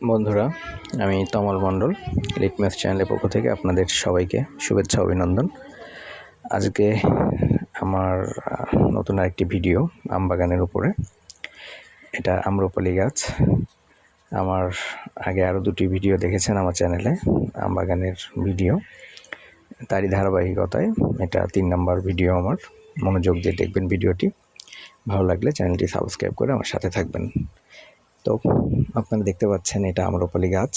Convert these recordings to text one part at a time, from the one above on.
বন্ধুরা, আমি তমল মণ্ডল লিটমাস চ্যানেলের পক্ষ থেকে আপনাদের সবাইকে শুভেচ্ছা, অভিনন্দন। আজকে আমার নতুন আরেকটি ভিডিও আম বাগানের উপরে। এটা আম্রপালি গাছ। আমার আগে আরও দুটি ভিডিও দেখেছেন আমার চ্যানেলে আম বাগানের ভিডিও তারই ধারাবাহিকতায় এটা তিন নাম্বার ভিডিও আমার। মনোযোগ দিয়ে দেখবেন ভিডিওটি ভালো লাগলে চ্যানেলটি সাবস্ক্রাইব করে আমার সাথে থাকবেন। তো আপনারা দেখতে পাচ্ছেন এটা আম্রপালি গাছ।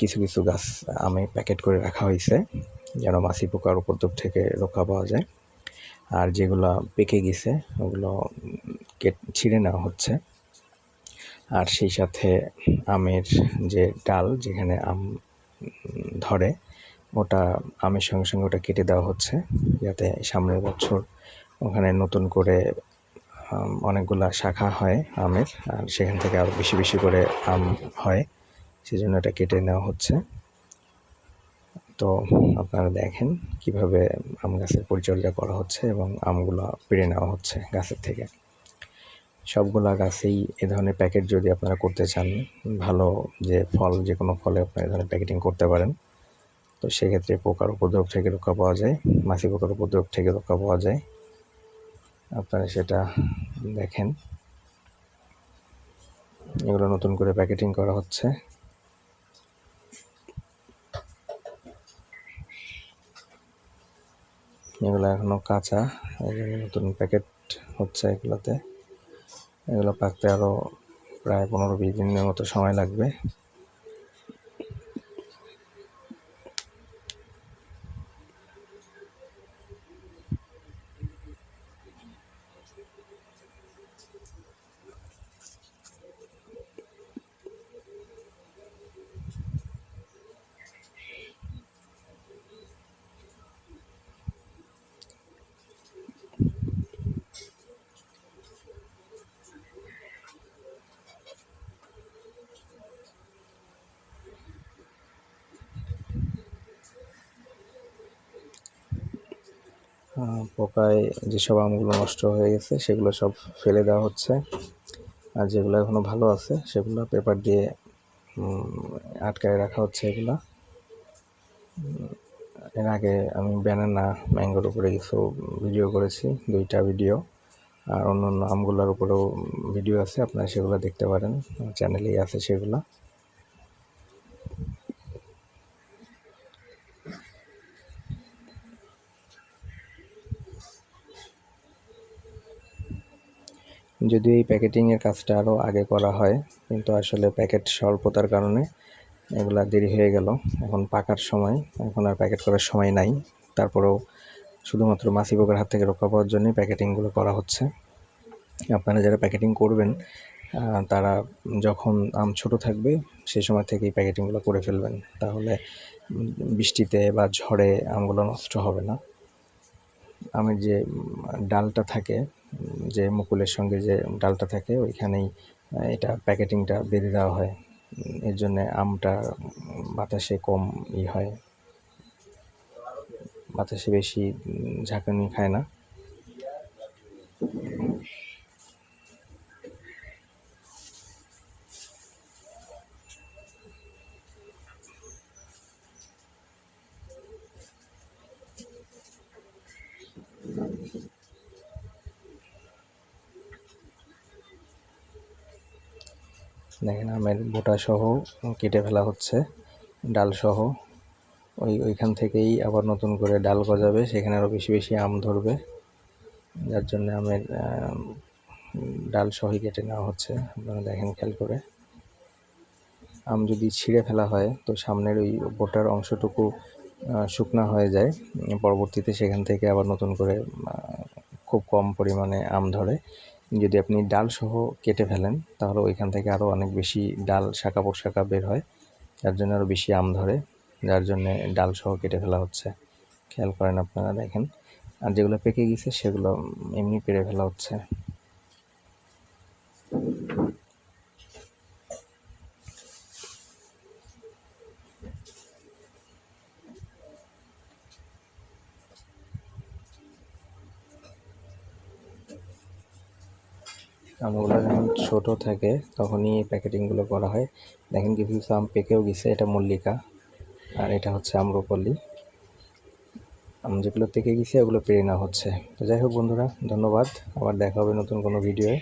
কিছু কিছু গাছ আমি প্যাকেট করে রাখা হয়েছে, যেন মাছি পোকার উপদ্রব থেকে রক্ষা পাওয়া যায়। আর যেগুলো পেকে গেছে, ওগুলো কেট, ছিঁড়ে নেওয়া হচ্ছে। আর সেই সাথে আমের যে ডাল যেখানে আম ধরে, ওটা আমের সঙ্গে সঙ্গে ওটা কেটে দেওয়া হচ্ছে, যাতে সামনের বছর ওখানে নতুন করে অনেকগুলা শাখা হয় আমের, আর সেখান থেকে আরও বেশি বেশি করে আম হয়। সেজন্য এটা কেটে নেওয়া হচ্ছে। তো আপনারা দেখেন কীভাবে আম গাছের পরিচর্যা করা হচ্ছে এবং আমগুলো পেড়ে নেওয়া হচ্ছে গাছের থেকে। সবগুলা গাছেই এ ধরনের প্যাকেট যদি আপনারা করতে চান, ভালো যে ফল, যে কোনো ফলে আপনারা এ ধরনের প্যাকেটিং করতে পারেন। তো সেক্ষেত্রে পোকার উপদ্রব থেকে রক্ষা পাওয়া যায়, মাছি পোকার উপদ্রব থেকে রক্ষা পাওয়া যায়। আপনারা সেটা দেখেন। এগুলো নতুন করে প্যাকেটিং করা হচ্ছে। এগুলো এখনও কাঁচা। নতুন প্যাকেট হচ্ছে এগুলোতে। এগুলো পাকতে আরও প্রায় পনেরো বিশ দিনের মতো সময় লাগবে। পোকায় যেসব আমগুলো নষ্ট হয়ে গেছে, সেগুলো সব ফেলে দেওয়া হচ্ছে। আর যেগুলো এখনও ভালো আছে, সেগুলো পেপার দিয়ে আটকায় রাখা হচ্ছে এগুলা। এর আগে আমি ব্যানানা ম্যাঙ্গোর উপরে কিছু ভিডিও করেছি, দুইটা ভিডিও আর অন্য অন্য আমগুলোর উপরেও ভিডিও আছে, আপনারা সেগুলো দেখতে পারেন। চ্যানেলেই আছে সেগুলো। যদিও এই প্যাকেটিংয়ের কাজটা আরও আগে করা হয়, কিন্তু আসলে প্যাকেট স্বল্পতার কারণে এগুলা দেরি হয়ে গেল। এখন পাকার সময়, এখন আর প্যাকেট করার সময় নাই। তারপরেও শুধুমাত্র মাছি পোকার হাত থেকে রক্ষা পাওয়ার জন্যই প্যাকেটিংগুলো করা হচ্ছে। আপনারা যারা প্যাকেটিং করবেন তারা যখন আম ছোট থাকবে সেই সময় থেকেই প্যাকেটিংগুলো করে ফেলবেন। তাহলে বৃষ্টিতে বা ঝড়ে আমগুলো নষ্ট হবে না। আমের যে ডালটা থাকে যে মুকুলের সঙ্গে যে ডালটা থাকে, ওইখানেই এটা প্যাকেটিংটা বেঁধে দেওয়া হয়। এর জন্যে আমটা বাতাসে কম ই হয়। বাতাসে বেশি ঝাঁকানি খায় না। দেখেন আমের বোটা সহ কেটে ফেলা হচ্ছে ডাল সহ ওই ওইখান থেকেই আবার নতুন করে ডাল গজাবে, সেখানে আরও বেশি বেশি আম ধরবে। যার জন্য আমের ডাল সহই কেটে নেওয়া হচ্ছে, আপনারা দেখেন খেয়াল করে। আম যদি ছিঁড়ে ফেলা হয়, তো সামনের ওই বোটার অংশটুকু শুকনা হয়ে যায়। পরবর্তীতে সেখান থেকে আবার নতুন করে খুব কম পরিমাণে আম ধরে। যদি আপনি ডাল সহ কেটে ফেলেন, তাহলে ওইখান থেকে আরও অনেক বেশি ডাল শাখা পোশাখা বের হয়। যার জন্য আরও বেশি আম ধরে, যার জন্যে ডাল সহ কেটে ফেলা হচ্ছে। খেয়াল করেন আপনারা, দেখেন। আর যেগুলো পেকে গেছে, সেগুলো এমনি পেরে ফেলা হচ্ছে। আমগুলো যখন ছোটো থাকে তখনই প্যাকেটিংগুলো করা হয়। দেখেন কিছু কিছু আম পেকেও গেছে। এটা মল্লিকা আর এটা হচ্ছে আম্রপল্লি। আম যেগুলো পেকে গেছে, ওগুলো পেরে নেওয়া হচ্ছে। তো যাই হোক বন্ধুরা, ধন্যবাদ। আবার দেখা হবে নতুন কোনো ভিডিওয়ে।